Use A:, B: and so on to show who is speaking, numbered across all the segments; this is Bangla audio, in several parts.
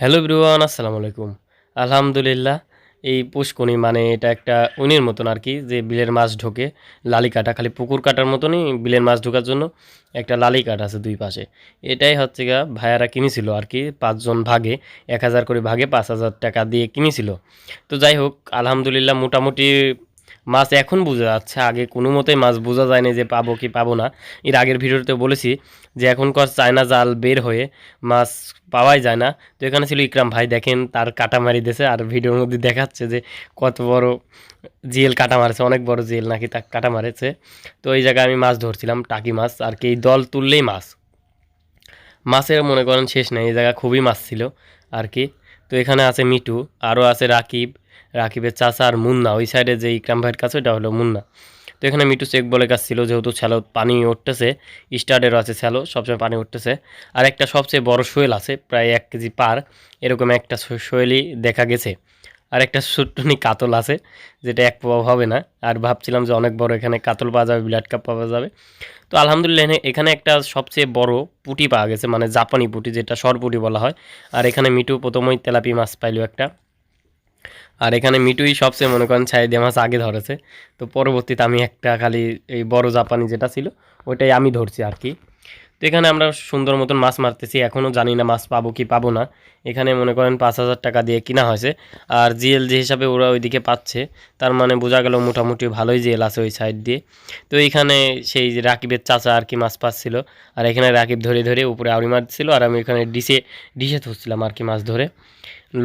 A: হ্যালো ব্রিওয়ান আসসালামু আলাইকুম। আলহামদুলিল্লাহ, এই পুষ্কনি মানে এটা একটা উনির মতন আর কি, যে বিলের মাছ ঢোকে। লালি কাটা, খালি পুকুর কাটার মতনই বিলের মাছ ঢোকার জন্য একটা লালি কাঠ আছে দুই পাশে। এটাই হচ্ছে গা ভাইয়ারা কিনেছিল আর কি, পাঁচজন ভাগে, এক হাজার করে ভাগে পাঁচ হাজার টাকা দিয়ে কিনেছিল। তো যাই হোক, আলহামদুলিল্লাহ মোটামুটি মাছ এখন বোঝা যাচ্ছে, আগে কোনো মতেই মাছ বোঝা যায়নি যে পাবো কি পাবো না। এর আগের ভিডিওতে বলেছি যে এখনকার চায়না জাল বের হয়ে মাছ পাওয়াই যায় না। তো এখানে ছিল ইকরাম ভাই, দেখেন তার কাটা মারি দিয়েছে আর ভিডিওর মধ্যে দেখাচ্ছে যে কত বড় জিএল কাটা মারেছে, অনেক বড় জিএল নাকি তা কাটা মারেছে। তো এই জায়গায় আমি মাছ ধরছিলাম, টাকি মাছ, আর কি দল তুললেই মাছ। মাছের মনে করেন শেষ নেই, এই জায়গা খুবই মাছ ছিল, আর কি। তো এখানে আছে মিটু আরও আছে রাকিব, রাকিবের চাচা আর মুন্না। ওই সাইডে যে ইকরাম ভাইয়ের কাছে ওটা হলো মুন্না। তো এখানে মিটু চেক বলে কাজ ছিল যেহেতু স্যালো পানি উঠতেছে, স্টার্টেরও আছে স্যালো সবসময় পানি উঠতেছে। আর একটা সবচেয়ে বড় শোয়েল আছে, প্রায় এক কেজি পার, এরকম একটা শোয়েলই দেখা গেছে। আর একটা ছোট্টনি কাতল আছে, যেটা এক পাওয়া হবে না। আর ভাবছিলাম যে অনেক বড় এখানে কাতল পাওয়া যাবে ব্লাড কাপ পাওয়া যাবে। তো আলহামদুলিল্লাহ, এখানে- এখানে একটা সবচেয়ে বড় পুঁটি পাওয়া গেছে মানে জাপানি পুঁটি, যেটা সরপুটি বলা হয়। আর এখানে মিটু প্রথমেই তেলাপি মাছ পাইলো একটা। আর এখানে মিটুই সবচেয়ে মনে করেন ছাই দিয়ে মাছ আগে ধরেছে। তো পরবর্তীতে আমি একটা খালি এই বড় জাপানি যেটা ছিল, ওইটাই আমি ধরছি আর কি। তো এখানে আমরা সুন্দর মতন মাছ মারতেছি। এখনও জানি না মাছ পাবো কি পাবো না। এখানে মনে করেন পাঁচ হাজার টাকা দিয়ে কিনা হয়েছে। আর জিএল যে হিসাবে ওরা ওইদিকে পাচ্ছে। তার মানে বোঝা গেল মোটামুটি ভালোই জিএল আছে ওই সাইড দিয়ে। তো এইখানে সেই যে রাকিবের চাচা আর কি মাছ পাচ্ছিল। আর এখানে রাকিব ধরে ধরে উপরে আউরি মারছিল। আর আমি এখানে ডিশে ডিশে ধরছিলাম আর কি মাছ ধরে।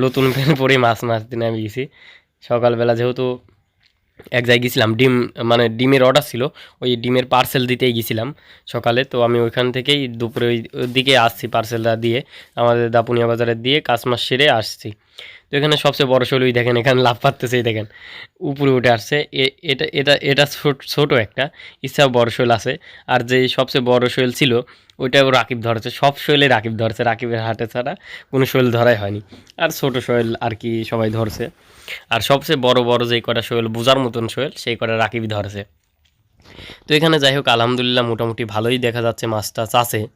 A: নতুন প্যান্ট পরে মাছ মারতে নেমে গেছি সকালবেলা যেহেতু এক জায়গায় গেছিলাম ডিম মানে ডিমের অর্ডার ছিল, ওই ডিমের পার্সেল দিতেই গেছিলাম সকালে, তো আমি ওইখান থেকেই দুপুরে ওই দিকে আসছি পার্সেলটা দিয়ে, আমাদের দাপুনিয়া বাজারে দিয়ে কাজ মাস সেরে আসছি। তো এখানে সবচেয়ে বড় শৈল দেখেন, এখানে লাভ এই দেখেন। উপরে উঠে আসছে এটা এটা এটা ছোট- একটা, ইচ্ছা বড় শৈল আছে। আর যে সবচেয়ে বড় শৈল ছিল, ওইটাও রাকিব ধরেছে। সব শৈলে রাকিব ধরেছে, রাকিবের হাটে ছাড়া কোনো শৈল ধরাই হয়নি। আর ছোট শৈল আর কি সবাই ধরছে। আর সবচেয়ে বড় বড় যেই কটা শৈল বোঝার মতন শৈল, সেই কটা রাকিবই ধরেছে। তো এখানে যাই হোক, আলহামদুলিল্লাহ মোটামুটি ভালোই দেখা যাচ্ছে মাছ টাছ আছে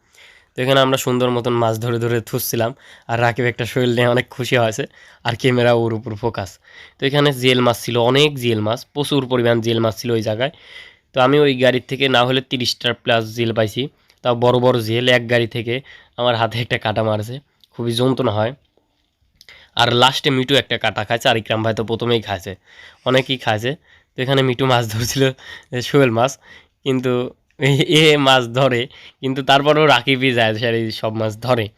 A: তো এখানে আমরা সুন্দর মতন মাছ ধরে ধরে থুসছিলাম, আর রাকিব একটা শৈল নিয়ে অনেক খুশি হয়েছে, আর ক্যামেরা ওর উপর ফোকাস তো এখানে জেল মাছ ছিল, অনেক জেল মাছ, প্রচুর পরিমাণ জেল মাছ ছিল ওই জায়গায়। তো আমি ওই গাড়ির থেকে না হলে তিরিশটার প্লাস জেল পাইছি, তাও বড় বড় জিএল এক গাড়ি থেকে আমার হাতে একটা কাটা মারছে, খুবই যন্ত্রণা হয়। আর লাস্টে মিটু একটা কাটা খাইছে আর ইকরাম ভাই তো প্রথমেই খাইছে, অনেকেই খাইছে। তো এখানে মিটু মাছ ধরছিল শোয়েল মাছ, কিন্তু এ- মাছ ধরে, কিন্তু তারপরেও রাকিবই যায় এই সব মাছ ধরে।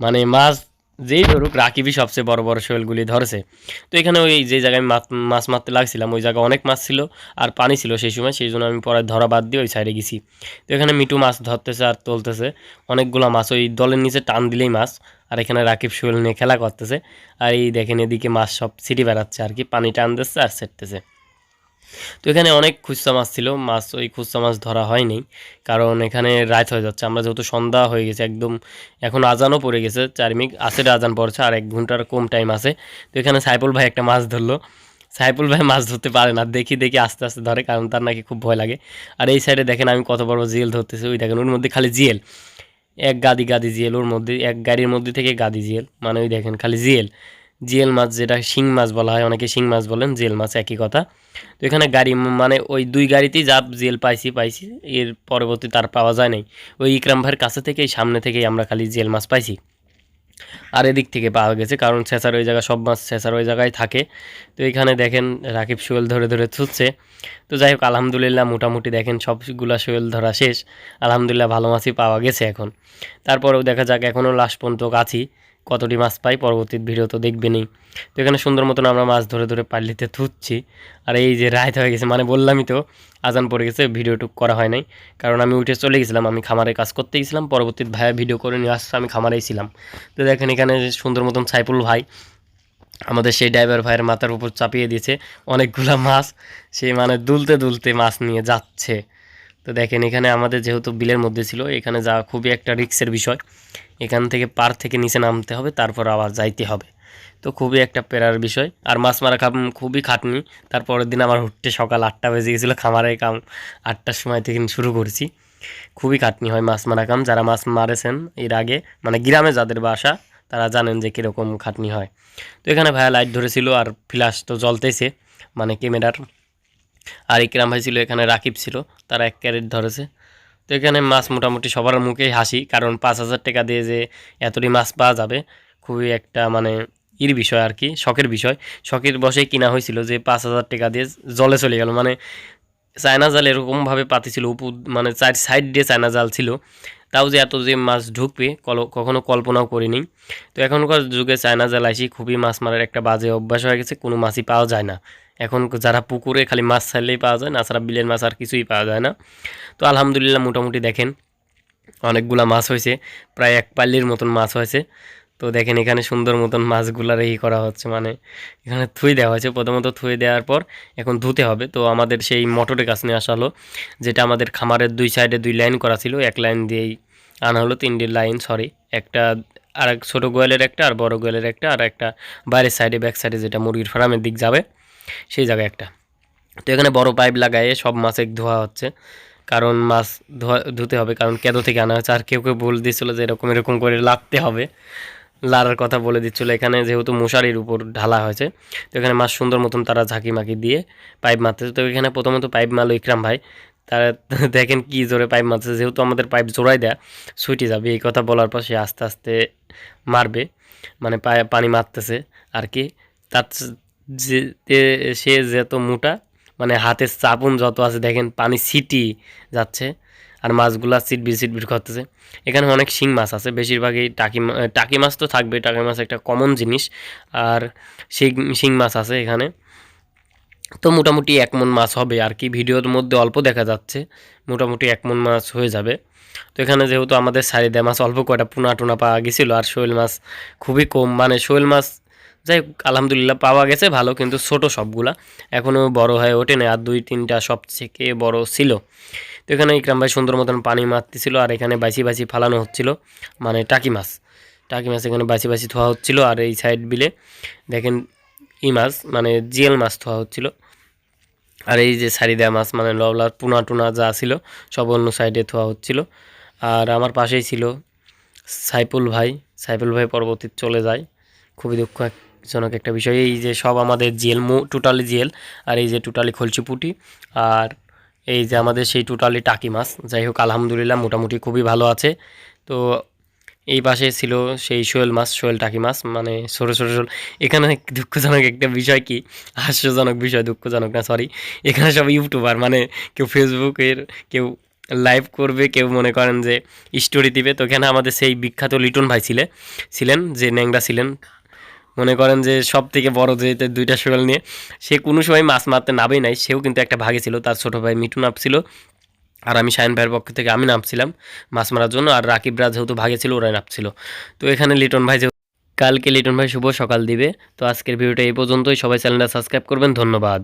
A: মানে মাছ যেই ধরুক, রাকিবই সবচেয়ে বড় বড় শোয়েলগুলি ধরেছে। তো এখানে ওই যে জায়গায় মাছ মারতে লাগছিলাম, ওই জায়গায় অনেক মাছ ছিল আর পানি ছিল সেই সময়, সেই জন্য আমি পরে ধরা বাদ দিয়ে ওই সাইডে গেছি। তো এখানে মিটু মাছ ধরতেছে আর তুলতেছে। অনেকগুলো মাছ, ওই দলের নিচে টান দিলেই মাছ, আর এখানে রাকিব শোয়েল নিয়ে খেলা করতেছে। আর এই দেখেন এদিকে মাছ সব সিটি বেড়াচ্ছে আর কি, পানি টান দিচ্ছে আর সেটতেছে তো এখানে অনেক খুচরা মাছ ছিল, মাছ ওই খুচরা মাছ ধরা হয়নি, কারণ এখানে রাত হয়ে যাচ্ছে। আমরা যেহেতু সন্ধ্যা হয়ে গেছে, একদম এখন আজানও পড়ে গেছে চারিমিক আসের আজান পড়ছে, আর এক ঘণ্টার কম টাইম আছে। তো এখানে সাইফুল ভাই একটা মাছ ধরলো। সাইফুল ভাই মাছ ধরতে পারে না, দেখি দেখি আস্তে আস্তে ধরে, কারণ তার নাকি খুব ভয় লাগে। আর এই সাইডে দেখেন আমি কত বড় জিএল ধরতেছি, ওই দেখেন, ওর মধ্যে খালি জিএল। এক গাদি গাদি জিএল, ওর মধ্যে, এক গাড়ির মধ্যে থেকে গাদি জিএল মানে ওই দেখেন, খালি জিএল। জিএল মাছ যেটা শিং মাছ বলা হয়, অনেকে শিং মাছ বলেন জিএল মাছ একই কথা। তো এখানে গাড়ি মানে ওই দুই গাড়িতেই যা জেল পাইছি পাইছি, এর পরবর্তী তার পাওয়া যায় নাই। ওই ইকরাম ভাইয়ের কাছে থেকেই, সামনে থেকেই আমরা খালি জেল মাছ পাইছি। আর এদিক থেকে পাওয়া গেছে, কারণ ছেঁচার ওই জায়গায় সব মাছ ছেঁচার ওই জায়গায় থাকে। তো এখানে দেখেন রাকিব শোয়েল ধরে ধরে ছুটছে। তো যাই হোক, আলহামদুলিল্লাহ মোটামুটি দেখেন সবগুলা শোয়েল ধরা শেষ। আলহামদুলিল্লাহ ভালো মাছই পাওয়া গেছে এখন। তারপরেও দেখা যাক, এখনও লাস্ট পর্যন্ত আছি। কতটি মাছ পাই, পরবর্তী ভিডিও তো দেখবেনই। তো এখানে সুন্দর মতন আমরা মাছ ধরে ধরে পাল্লিতে থুচ্ছি আর এই যে রাত হয়ে গেছে মানে বললামই তো, আজান পড়ে গেছে ভিডিওটুক করা হয় নাই। কারণ আমি উঠে চলে গেছিলাম, আমি খামারে কাজ করতে গেছিলাম, পরবর্তী ভাইয়া ভিডিও করে নিয়ে আসছে, আমি খামারেই ছিলাম। তো দেখেন এখানে সুন্দর মতন সাইফুল ভাই, আমাদের সেই ড্রাইভার ভাইয়ের মাথার উপর চাপিয়ে দিয়েছে অনেকগুলা মাছ। সে মানে দুলতে দুলতে মাছ নিয়ে যাচ্ছে। তো দেখেন, এখানে আমাদের যেহেতু বিলের মধ্যে ছিল, এখানে যাওয়া খুবই একটা রিক্সের বিষয়। এখান থেকে পার থেকে নিচে নামতে হবে, তারপর আবার যাইতে হবে। তো খুবই একটা পেরার বিষয়। আর মাছ মারা খাম খুবই খাটনি। তারপরের দিন আমার উঠতে সকাল আটটা বেজে গেছিল, খামারে কাম আটটার সময় থেকে শুরু করেছি। খুবই খাটনি হয় মাছ মারা কাম। যারা মাছ মারেছেন এর আগে মানে গ্রামে যাদের বাসা, তারা জানেন যে কীরকম খাটনি হয়। তো এখানে ভাইয়া লাইট ধরেছিল আর ফ্ল্যাশ তো জ্বলতেছে মানে ক্যামেরার। আর ইকরাম ভাই ছিল, এখানে রাকিব ছিল। তারা এক ক্যারেট ধরেছে। তো এখানে মাছ মোটামুটি সবার মুখেই হাসি, কারণ পাঁচ হাজার টাকা দিয়ে যে এতটি মাছ পাওয়া যাবে, খুবই একটা মানে ইর বিষয় আর কি, শখের বিষয়। শখের বসেই কিনা হয়েছিল যে পাঁচ হাজার টাকা দিয়ে জলে চলে গেল। মানে চায়না জাল এরকমভাবে পাতিছিল উপ মানে চার সাইড দিয়ে চায়না জাল ছিল। তাও যে এত যে মাছ ঢুকবে, কল- কখনো কল্পনাও করিনি। তো এখনকার যুগে চায়না জাল খুবই মাছ মারার একটা বাজে অভ্যাস হয়ে গেছে, কোনো মাছই পাওয়া যায় না। এখন যারা পুকুরে খালি মাছ ছাড়লেই পাওয়া যায়, না ছাড়া বিলের মাছ আর কিছুই পাওয়া যায় না। তো আলহামদুলিল্লাহ মোটামুটি দেখেন, অনেকগুলা মাছ হয়েছে, প্রায় এক পাল্লির মতন মাছ হয়েছে। তো দেখেন এখানে সুন্দর মতন মাছগুলার এই করা হচ্ছে মানে এখানে থুই দেওয়া হয়েছে। প্রথমত থুই দেওয়ার পর এখন ধুতে হবে। তো আমাদের সেই মোটরের কাছে নিয়ে আসা হলো, যেটা আমাদের খামারের দুই সাইডে দুই লাইন করা ছিল। এক লাইন দিয়েই আনা হলো, তিনটি লাইন সরি একটা আর এক ছোটো গোয়ালের একটা আর বড় গোয়ালের একটা আর একটা বাইরের সাইডে ব্যাক সাইডে যেটা মুরগির ফার্মের দিক যাবে, সেই জায়গায় একটা। তো এখানে বড় পাইপ লাগাইয়ে সব মাছে ধোয়া হচ্ছে। কারণ মাছ ধোয়া, ধুতে হবে, কারণ কেদো থেকে আনা হয়েছে। আর কেউ কেউ বলে দিয়েছিলো যে এরকম এরকম করে লাগতে হবে। লাড়ার কথা বলে দিচ্ছিল। এখানে যেহেতু মশারির উপর ঢালা হয়েছে, তো এখানে মাছ সুন্দর মতন তারা ঝাঁকি মাকি দিয়ে পাইপ মারতেছে। তো এখানে প্রথমত পাইপ মারলো ইকরাম ভাই। তারা দেখেন কি জোরে পাইপ মারছে যেহেতু আমাদের পাইপ জোড়াই দেয়া সুইটি যাবে। এই কথা বলার পর সে আস্তে আস্তে মারবে মানে পানি মারতেছে আর কি। তার যে সে যত মোটা মানে হাতের চাপুন যত আছে, দেখেন পানি সিটি যাচ্ছে। আর মাছগুলা সিটবির সিটবির করতেছে। এখানে অনেক শিং মাছ আছে, বেশিরভাগই টাকি টাকি মাছ তো থাকবে টাকি মাছ একটা কমন জিনিস। আর শিং শিং মাছ আছে এখানে। তো মোটামুটি এক মন মাছ হবে আর কি, ভিডিওর মধ্যে অল্প দেখা যাচ্ছে, মোটামুটি এক মন মাছ হয়ে যাবে। তো এখানে যেহেতু আমাদের সারিদা মাছ অল্প কয়টা পোনা টোনা পাওয়া গেছিল, আর শোল মাছ খুবই কম মানে শোল মাছ যাই আলহামদুলিল্লাহ পাওয়া গেছে ভালো, কিন্তু ছোট সবগুলা। এখনও বড় হয়ে ওঠেনি, আর দুই তিনটা সব থেকে বড় ছিল। তো এখানে ইকরাম ভাই সুন্দর মতন পানি মারতেছিল আর এখানে বাসি বাসি ফালানো হচ্ছিল মানে টাকি মাছ। টাকি মাছ এখানে বাসি বাসি থোয়া হচ্ছিল আর এই সাইড বিলে দেখেন ই মাছ মানে জিয়েল মাছ থোয়া হচ্ছিল। আর এই যে সারি দেওয়া মাছ মানে লবলা পুনা টুনা যা ছিল, সব অন্য সাইডে থোয়া হচ্ছিল। আর আমার পাশেই ছিল সাইফুল ভাই। সাইফুল ভাই পরবর্তী চলে যায়। খুবই দুঃখজনক একটা বিষয়। এই যে সব আমাদের জেল মো টোটালি জেল আর এই যে টোটালি খলচি পুটি। আর এই যে আমাদের সেই টোটালি টাকি মাছ। যাই হোক, আলহামদুলিল্লাহ মোটামুটি খুবই ভালো আছে। তো এই পাশে ছিল সেই শোয়েল মাছ, শোয়েল টাকি মাছ। মানে ছোটো ছোটো শোল এখানে দুঃখজনক একটা বিষয় কি? হাস্যজনক বিষয়, দুঃখজনক না সরি এখানে সব ইউটিউবার মানে কেউ ফেসবুকের, কেউ লাইভ করবে, কেউ মনে করেন যে স্টোরি দিবে। তো এখানে আমাদের সেই বিখ্যাত লিটন ভাই ছিলে, ছিলেন, যে ন্যাংরা ছিলেন। মনে করেন যে সব থেকে বড় যে দুইটা শোয়াল নিয়ে, সে কোনো সময় মাছ মারতে নামেই নাই, সেও কিন্তু একটা ভাগে ছিল, তার ছোটো ভাই মিঠু নাপ ছিল আর আমি শাহিন ভাইয়ের পক্ষ থেকে আমি নামছিলাম মাছ মারার জন্য, আর রাকিব রাজ যেহেতু ভাগে ছিল, ওরাই নামছিল। তো এখানে লিটন ভাই যেহেতু কালকে লিটন ভাই শুভ সকাল দিবে। তো আজকের ভিডিওটা এই পর্যন্তই, সবাই চ্যানেলটা সাবস্ক্রাইব করবেন, ধন্যবাদ।